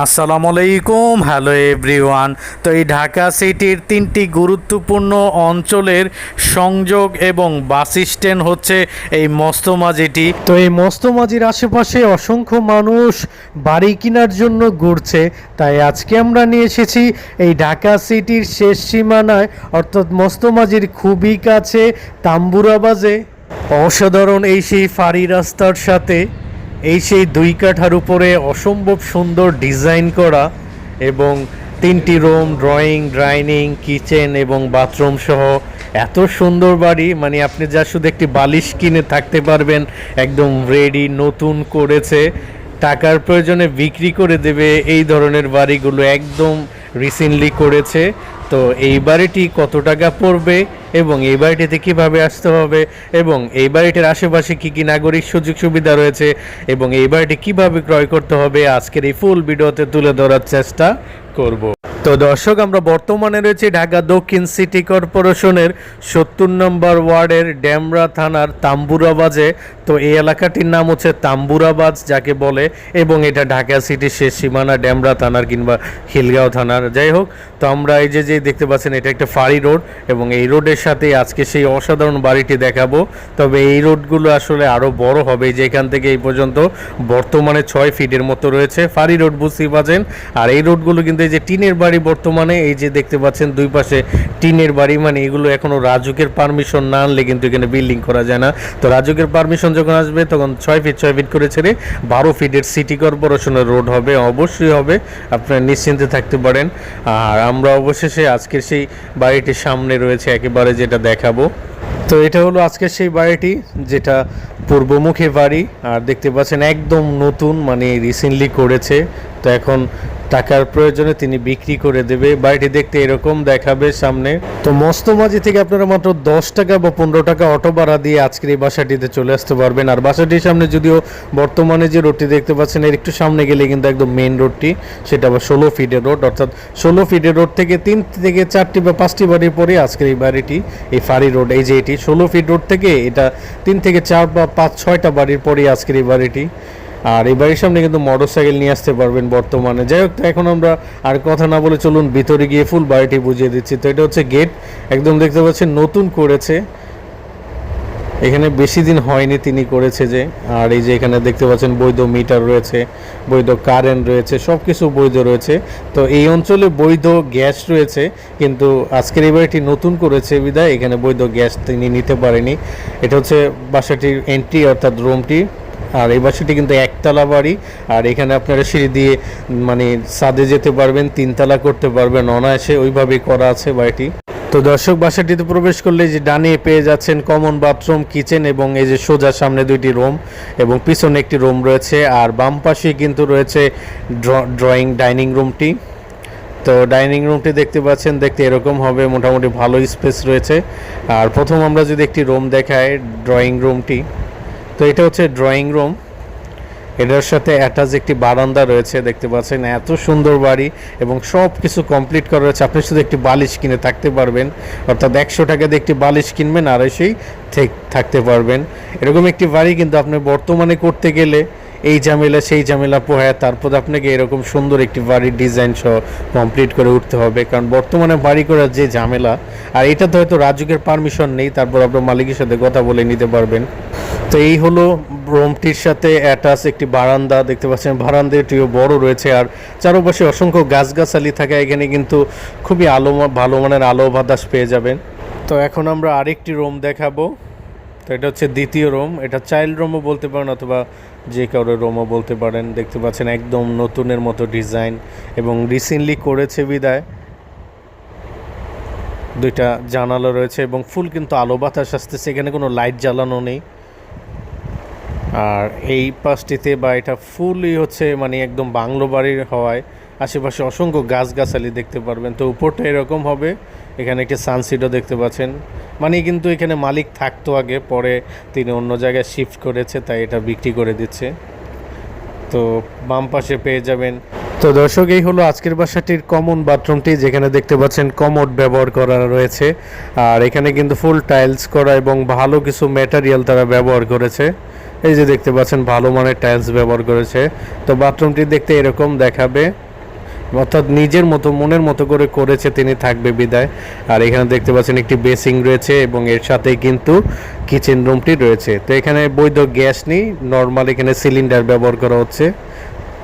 আসসালামু আলাইকুম। Hello everyone তো এই ঢাকা সিটির তিনটি গুরুত্বপূর্ণ অঞ্চলের সংযোগ এবং বাস স্ট্যান্ড হচ্ছে এই মস্তমাজিটি তো এই মস্তমাজির আশেপাশে অসংখ্য মানুষ বাড়ি কেনার জন্য ঘুরছে। তাই আজকে আমরা নিয়ে এসেছি এই ঢাকা সিটির শেষ সীমানায়, অর্থাৎ মস্তমাজির খুবই কাছে তাম্বুরাবাজে অসাধারণ এই সেই ফাঁড়ি রাস্তার সাথে। এই সেই দুই কাঠার উপরে অসম্ভব সুন্দর ডিজাইন করা এবং তিনটি রুম, ড্রয়িং, ডাইনিং, কিচেন এবং বাথরুম সহ এত সুন্দর বাড়ি। মানে আপনি যা শুধু একটি বালিশ কিনে থাকতে পারবেন, একদম রেডি নতুন করেছে। টাকার প্রয়োজনে বিক্রি করে দেবে এই ধরনের বাড়িগুলো। একদম রিসেন্টলি করেছে। তো এই বাড়িটি কত টাকা পড়বে এবং এই বাড়িটিতে কীভাবে আসতে হবে এবং এই বাড়িটির আশেপাশে কী কী নাগরিক সুযোগ সুবিধা রয়েছে এবং এই বাড়িটি কীভাবে ক্রয় করতে হবে, আজকের এই ফুল ভিডিওতে তুলে ধরার চেষ্টা করব। তো দর্শক, আমরা বর্তমানে রয়েছে ঢাকা দক্ষিণ সিটি কর্পোরেশনের সত্তর নম্বর ওয়ার্ডের ড্যামরা থানার তাম্বুরাবাজে। তো এই এলাকাটির নাম হচ্ছে তাম্বুরাবাজ যাকে বলে, এবং এটা ঢাকা সিটির শেষ সীমানা ড্যামরা থানার কিংবা হিলগাঁও থানার। যাই হোক, তো আমরা এই যে যে দেখতে পাচ্ছেন, এটা একটা ফাড়ি রোড, এবং এই রোডের সাথে আজকে সেই অসাধারণ বাড়িটি দেখাবো। তবে এই রোডগুলো আসলে আরও বড় হবে যে এখান থেকে এই পর্যন্ত, বর্তমানে ছয় ফিটের মতো রয়েছে। ফাড়ি রোড বুঝতেই পাচ্ছেন আর এই রোডগুলো কিন্তু এই যে টিনের বাড়ি বর্তমানে, এই যে দেখতে পাচ্ছেন দুই পাশে টিনের বাড়ি মানে এগুলো এখনও রাজুকের পারমিশন না আনলে কিন্তু এখানে বিল্ডিং করা যায় না। তো রাজুকের পারমিশন যখন আসবে, তখন ছয় ফিট ছয় ফিট করে ছেড়ে বারো ফিটের সিটি কর্পোরেশনের রোড হবে, অবশ্যই হবে। আপনারা নিশ্চিন্তে থাকতে পারেন। আর আমরা অবশেষে আজকের সেই বাড়িটির সামনে রয়েছে একেবারে যেটা দেখাবো। তো এটা হলো আজকের সেই বাড়িটি, যেটা পূর্বমুখী বাড়ি। আর দেখতে পাচ্ছেন একদম নতুন মানে রিসেন্টলি করেছে। তো এখন টাকার প্রয়োজনে তিনি বিক্রি করে দেবে। বাড়িটি দেখতে এরকম দেখাবে সামনে। তো মস্তমাজি থেকে আপনারা মাত্র দশ টাকা বা পনেরো টাকা অটো ভাড়া দিয়ে আজকের এই বাসাটিতে চলে আসতে পারবেন। আর বাসাটির সামনে যদিও বর্তমানে যে রোডটি দেখতে পাচ্ছেন, এর একটু সামনে গেলে কিন্তু একদম মেন রোডটি সেটা আবার ষোলো ফিটের রোড অর্থাৎ ষোলো ফিটের রোড থেকে তিন থেকে চারটি বা পাঁচটি বাড়ির পরে আজকের এই বাড়িটি, এই ফাড়ি রোড এই যে এটি, ষোলো ফিট রোড থেকে এটা তিন থেকে চার বা পাঁচ ছয়টা বাড়ির পরে আজকের এই বাড়িটি। আর এই বাড়ির সামনে কিন্তু মোটর সাইকেল নিয়ে আসতে পারবেন বর্তমানে। যাই হোক, এখন আমরা আর কথা না বলে চলুন ভিতরে গিয়ে ফুল বাড়িটি বুঝিয়ে দিচ্ছি। তো এটা হচ্ছে গেট একদম দেখতে পাচ্ছেন নতুন করেছে। এখানে বেশি দিন হয়নি তিনি করেছে যে, আর এই যে এখানে দেখতে পাচ্ছেন বৈধ মিটার রয়েছে, বৈধ কারেন্ট রয়েছে সব কিছু বৈধ রয়েছে। তো এই অঞ্চলে বৈধ গ্যাস রয়েছে, কিন্তু আজকের এই বাড়িটি নতুন করেছে বিদায় এখানে বৈধ গ্যাস তিনি নিতে পারেনি। এটা হচ্ছে বাসাটির এন্ট্রি অর্থাৎ রুমটি আর এই বাসাটি কিন্তু একতলা বাড়ি, আর এখানে আপনারা সিঁড়ি দিয়ে মানে ছাদে যেতে পারবেন, তিনতলা করতে পারবেন, অনায়াসে ওইভাবেই করা আছে বাড়িটি। তো দর্শক, বাসাটিতে প্রবেশ করলে যে ডানে পেয়ে যাচ্ছেন কমন বাথরুম কিচেন এবং এই যে সোজা সামনে দুইটি রুম এবং পিছনে একটি রুম রয়েছে, আর বাম পাশে কিন্তু রয়েছে ড্রয়িং ডাইনিং রুমটি তো ডাইনিং রুমটি দেখতে পাচ্ছেন, দেখতে এরকম হবে, মোটামুটি ভালো স্পেস রয়েছে। আর প্রথম আমরা যদি একটি রুম দেখাই ড্রয়িং রুমটি তো এটা হচ্ছে ড্রয়িং রুম এটার সাথে অ্যাটাচ একটি বারান্দা রয়েছে, দেখতে পাচ্ছেন। এত সুন্দর বাড়ি এবং সব কিছু কমপ্লিট করা রয়েছে। আপনি শুধু একটি বালিশ কিনে থাকতে পারবেন। অর্থাৎ একশো টাকা দিয়ে একটি বালিশ কিনবেন আড়াইশোই থাকতে পারবেন। এরকম একটি বাড়ি কিন্তু আপনি বর্তমানে করতে গেলে এই ঝামেলা, সেই ঝামেলা পোহায়, তারপর আপনাকে এরকম সুন্দর একটি বাড়ির ডিজাইন সহ কমপ্লিট করে উঠতে হবে। কারণ বর্তমানে বাড়ি করার যে ঝামেলা, আর এটা তো হয়তো রাজুকের পারমিশন নেই, তারপর আপনার মালিকের সাথে কথা বলে নিতে পারবেন। তো এই হলো রুমটির সাথে অ্যাটাচ একটি বারান্দা, দেখতে পাচ্ছেন বারান্দাটিও বড় রয়েছে, আর চারপাশে অসংখ্য গাছগাছালি থাকে, এখানে কিন্তু খুবই আলো, ভালো মানের আলো বাতাস পেয়ে যাবেন। তো এখন আমরা আরেকটি রুম দেখাবো। তো এটা হচ্ছে দ্বিতীয় রুম এটা চাইল্ড রুমও বলতে পারেন অথবা যে কারোর রুমও বলতে পারেন, দেখতে পাচ্ছেন একদম নতুনের মতো ডিজাইন এবং রিসেন্টলি করেছে বিদায়। দুইটা জানালা রয়েছে এবং ফুল কিন্তু আলো বাতাস আসতেছে, এখানে কোনো লাইট জ্বালানো নেই। আর এই পাশটিতে বা এটা ফুলই হচ্ছে মানে একদম বাংলো বাড়ির হওয়ায়, আশেপাশে অসংখ্য গাছগাছালি দেখতে পারবেন। তো উপরটা এরকম হবে এখানে একটি সানসিটও দেখতে পাচ্ছেন। মানে কিন্তু এখানে মালিক থাকতো আগে, পরে তিনি অন্য জায়গায় শিফট করেছে, তাই এটা বিক্রি করে দিচ্ছে। তো বাম পাশে পেয়ে যাবেন। তো দর্শক, এই হলো আজকের বাসাটির কমন বাথরুমটি যেখানে দেখতে পাচ্ছেন কমোড ব্যবহার করা রয়েছে। আর এখানে কিন্তু ফুল টাইলস করা এবং ভালো কিছু ম্যাটেরিয়াল তারা ব্যবহার করেছে। এই যে দেখতে পাচ্ছেন, ভালো মানের টাইলস ব্যবহার করেছে। তো বাথরুমটি দেখতে এরকম দেখাবে। অর্থাৎ নিজের মতো, মনের মতো করে করেছে তিনি থাকবে বিদায়। আর এখানে দেখতে পাচ্ছেন একটি বেসিং রয়েছে এবং এর সাথে কিন্তু কিচেন রুমটি রয়েছে। তো এখানে বৈধ গ্যাস নেই, নর্মাল এখানে সিলিন্ডার ব্যবহার করা হচ্ছে।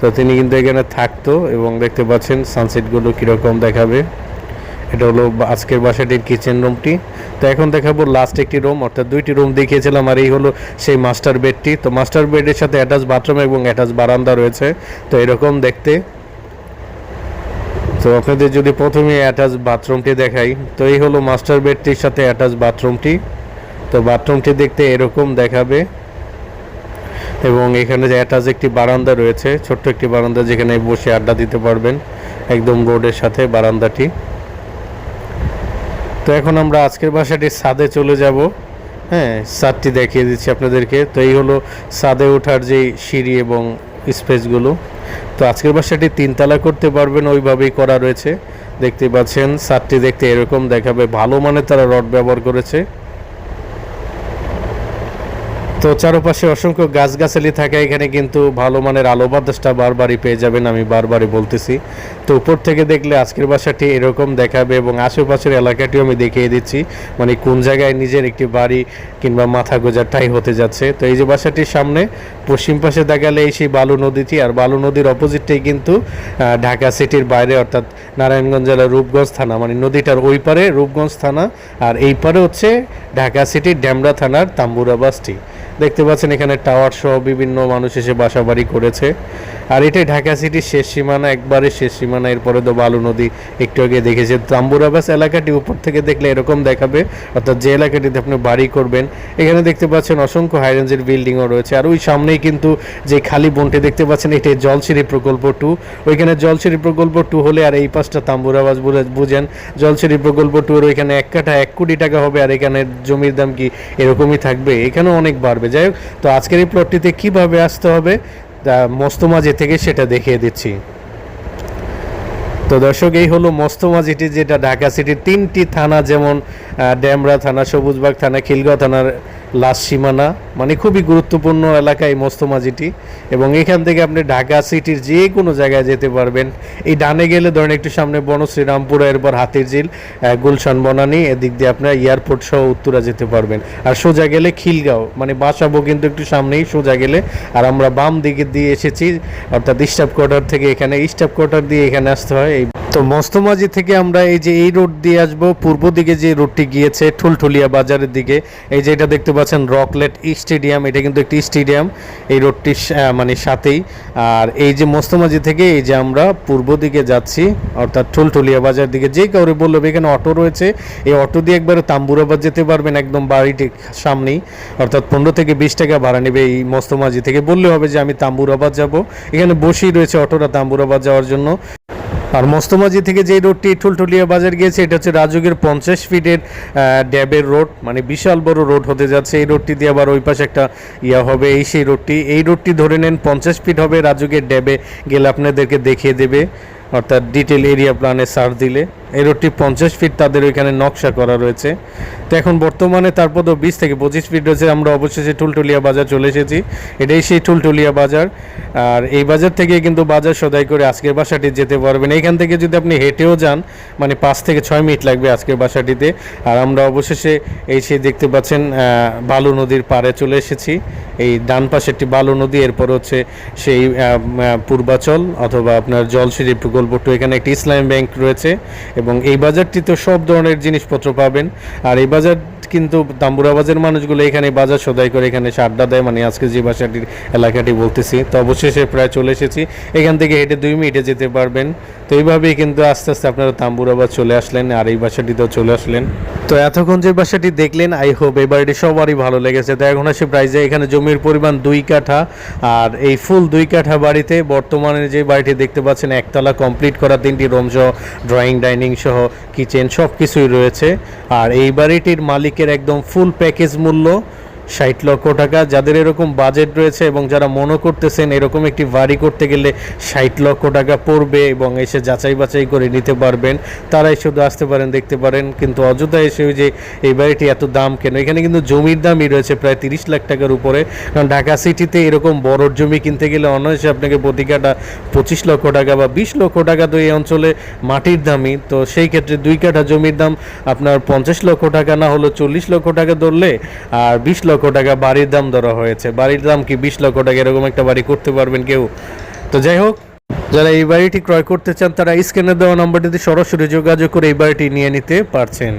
তো তিনি কিন্তু এখানে থাকতো এবং দেখতে পাচ্ছেন সানসেটগুলো কীরকম দেখাবে। এটা হলো আজকের বাসাটির কিচেন রুমটি। তো এখন দেখাবো লাস্ট একটি রুম, অর্থাৎ দুইটি রুম দেখিয়েছিলাম, আর এই হলো সেই মাস্টার বেডটি। তো মাস্টার বেডের সাথে অ্যাটাচ বাথরুম এবং অ্যাটাচ বারান্দা রয়েছে। তো এরকম দেখতে। তো আপনাদের যদি প্রথমে অ্যাটাচ বাথরুমটি দেখাই, তো এই হলো মাস্টার বেডটির সাথে অ্যাটাচ বাথরুমটি তো বাথরুমটি দেখতে এরকম দেখাবে। এবং এখানে যে অ্যাটাচ একটি বারান্দা রয়েছে, ছোট্ট একটি বারান্দা যেখানে বসে আড্ডা দিতে পারবেন, একদম রোডের সাথে বারান্দাটি। তো এখন আমরা আজকের বাসাটির ছাদে চলে যাব। হ্যাঁ ছাদটি দেখিয়ে দিচ্ছি আপনাদেরকে। তো এই হলো ছাদে ওঠার যে সিঁড়ি এবং স্পেসগুলো তো আজকের বাসাটি তিনতলা করতে পারবেন, ওইভাবেই করা রয়েছে। দেখতে পাচ্ছেন সারটি দেখতে এরকম দেখাবে। ভালো মানের তারা রড ব্যবহার করেছে। তো চারপাশে অসংখ্য গাছগাছালি থাকে, এখানে কিন্তু ভালো মানের আলো বাতাসটা বারবারই পেয়ে যাবেন, আমি বারবারই বলতেছি। তো উপর থেকে দেখলে আজকের বাসাটি এরকম দেখাবে এবং আশেপাশের এলাকাটিও আমি দেখিয়ে দিচ্ছি মানে কোন জায়গায় নিজের একটি বাড়ি কিংবা মাথা গোজারটাই হতে যাচ্ছে। তো এই যে বাসাটির সামনে, পশ্চিম পাশে দেখালে এই সেই বালু নদীটি, আর বালু নদীর অপোজিটটাই কিন্তু ঢাকা সিটির বাইরে অর্থাৎ নারায়ণগঞ্জ জেলার রূপগঞ্জ থানা মানে নদীটার ওই পারে রূপগঞ্জ থানা, আর এই পারে হচ্ছে ঢাকা সিটির ড্যামরা থানার তাম্বুরা বাসটি। দেখতে পাচ্ছেন এখানে টাওয়ার সহ বিভিন্ন মানুষ এসে বাসা বাড়ি করেছে। আর এটাই ঢাকা সিটির শেষ সীমানা, একবারে শেষ সীমানা, এরপরে তো বালু নদী একটু আগে দেখেছে। তাম্বুরাবাস এলাকাটি উপর থেকে দেখলে এরকম দেখাবে, অর্থাৎ যে এলাকাটিতে আপনি বাড়ি করবেন, এখানে দেখতে পাচ্ছেন অসংখ্য হাই রেঞ্জের বিল্ডিংও রয়েছে। আর ওই সামনেই কিন্তু যে খালি বনটি দেখতে পাচ্ছেন, এটি জলসিঁড়ি প্রকল্প টু ওইখানে জলসিঁড়ি প্রকল্প টু হলে আর এই পাশটা তাম্বুরাবাস বলে বুঝেন। জলসিঁড়ি প্রকল্প টু এর ওইখানে এক কাঠা এক কোটি টাকা হবে, আর এখানে জমির দাম কি এরকমই থাকবে? এখানেও অনেক বাড়বে। যাই হোক, তো আজকের এই প্লটটিতে কীভাবে আসতে হবে তা মস্তমাজি থেকে সেটা দেখিয়ে দিচ্ছি। তো দর্শক, এই হলো মস্তমা জিটি যেটা ঢাকা সিটির তিনটি থানা, যেমন ড্যামরা থানা, সবুজবাগ থানা, খিলগাঁও থানার লাস্ট সীমানা মানে খুবই গুরুত্বপূর্ণ এলাকা এই মস্তমাজিটি এবং এখান থেকে আপনি ঢাকা সিটির যে কোনো জায়গায় যেতে পারবেন। এই ডানে গেলে ধরেন একটু সামনে বনশ্রী রামপুরা এরপর হাতির ঝিল গুলশান, বনানী, এদিক দিয়ে আপনার এয়ারপোর্ট সহ উত্তরা যেতে পারবেন। আর সোজা গেলে খিলগাঁও মানে বাসাবো কিন্তু একটু সামনেই, সোজা গেলে। আর আমরা বাম দিকে দিয়ে এসেছি, অর্থাৎ স্টাফ কোয়ার্টার থেকে এখানে স্টাফ কোয়ার্টার দিয়ে এখানে আসতে হয়। এই তো মস্তমাজি থেকে আমরা এই যে এই রোড দিয়ে আসব, পূর্ব দিকে যে রোডটি গিয়েছে, ঠুলঠুলিয়া বাজারের দিকে। এই যে এটা দেখতে পাচ্ছেন রকলেট স্টেডিয়াম। এটা কিন্তু একটি স্টেডিয়াম এই রোডটির মানে সাথেই। আর এই যে মস্তমাজি থেকে এই যে আমরা পূর্ব দিকে যাচ্ছি, অর্থাৎ ঠুলঠুলিয়া বাজার দিকে, যে কাউরে বলল এখানে অটো রয়েছে। এই অটো দিয়ে একবারে তাম্বুরাবাদ যেতে পারবেন একদম বাড়িটির সামনেই। অর্থাৎ পনেরো থেকে বিশ টাকা ভাড়া নেবে এই মস্তমাজি থেকে। বললে হবে যে, আমি তাম্বুরাবাদ যাব। এখানে বসেই রয়েছে অটোটা তাম্বুরাবাদ যাওয়ার জন্য। আর মস্তমাজি থেকে যে রোডটি ঠুলঠুলিয়া বাজার গিয়েছে, এটা হচ্ছে রাজুগের পঞ্চাশ ফিটের ড্যাবের রোড মানে বিশাল বড় রোড হতে যাচ্ছে। এই রোডটি দিয়ে আবার ওই পাশে একটা ইয়া হবে, এই সেই রোডটি। এই রোডটি ধরে নেন পঞ্চাশ ফিট হবে রাজুকের ড্যাবে গেলে আপনাদেরকে দেখিয়ে দেবে, অর্থাৎ ডিটেল এরিয়া প্ল্যানে সার দিলে। এই রোডটি পঞ্চাশ ফিট তাদের ওইখানে নকশা করা রয়েছে। তো এখন বর্তমানে তারপর তো বিশ থেকে পঁচিশ ফিট রয়েছে। আমরা অবশেষে টুলটুলিয়া বাজার চলে এসেছি। এটাই সেই টুলটুলিয়া বাজার। আর এই বাজার থেকে কিন্তু বাজার সদাই করে আজকের বাসাটি যেতে পারবেন। এইখান থেকে যদি আপনি হেঁটেও যান মানে পাঁচ থেকে ছয় মিনিট লাগবে আজকের বাসাটিতে। আর আমরা অবশেষে এই সেই দেখতে পাচ্ছেন বালু নদীর পাড়ে চলে এসেছি। এই ডান পাশে একটি বালু নদী, এরপর হচ্ছে সেই পূর্বাচল অথবা আপনার জলসিঁড়ি প্রকল্পটু এখানে একটি ইসলাম ব্যাংক রয়েছে। এবং এই বাজারটিতে সব ধরনের জিনিসপত্র পাবেন। আর এই বাজার কিন্তু তাম্বুরা বাজারের মানুষগুলো এখানে বাজার সদাই করে এখানে এসে আড্ডা দেয়। মানে আজকে যে বাসাটির এলাকাটি বলতেছি। তো অবশেষে প্রায় চলে এসেছি। এখান থেকে হেঁটে দুই মিনিটে যেতে পারবেন। তো এইভাবেই কিন্তু আস্তে আস্তে আপনারা তাম্বুরাবাদ চলে আসলেন আর এই বাসাটিতেও চলে আসলেন। তো এতক্ষণ যে বাসাটি দেখলেন, আই হোপ এই বাড়িটি সবারই ভালো লেগেছে। তো এখন আসে প্রাইজে। এখানে জমির পরিমাণ দুই কাঠা আর এই ফুল দুই কাঠা বাড়িতে বর্তমানে যে বাড়িটি দেখতে পাচ্ছেন, একতলা কমপ্লিট করা তিনটি রুম সহ ড্রয়িং ডাইনিং সহ কিচেন সব কিছুই রয়েছে। আর এই বাড়িটির মালিকের একদম ফুল প্যাকেজ মূল্য। ষাট লক্ষ টাকা। যাদের এরকম বাজেট রয়েছে এবং যারা মনে করতেছেন এরকম একটি বাড়ি করতে গেলে ষাট লক্ষ টাকা পড়বে এবং এসে যাচাই বাছাই করে নিতে পারবেন। তারাই শুধু আসতে পারেন, দেখতে পারেন। কিন্তু অযোধ্যা এসে যে এই বাড়িটি এত দাম কেন? এখানে কিন্তু জমির দামই রয়েছে প্রায় তিরিশ লাখ টাকার উপরে। কারণ ঢাকা সিটিতে এরকম বড় জমি কিনতে গেলে অনায়াসে আপনাকে প্রতি কাঠা পঁচিশ লক্ষ টাকা বা বিশ লক্ষ টাকা তো এই অঞ্চলে মাটির দামই। তো সেই ক্ষেত্রে দুই কাঠা জমির দাম আপনার পঞ্চাশ লক্ষ টাকা, না হলো চল্লিশ লক্ষ টাকা ধরলে আর বিশ লক্ষ টাকা বাড়ির দাম ধরা হয়েছে। বাড়ির দাম কি বিশ লক্ষ টাকা? এরকম একটা বাড়ি করতে পারবেন কেউ? তো যাই হোক, যারা এই বাড়িটি ক্রয় করতে চান, তারা স্ক্যানে দেওয়া নম্বরটিতে সরাসরি যোগাযোগ করে এই বাড়িটি নিয়ে নিতে পারছেন।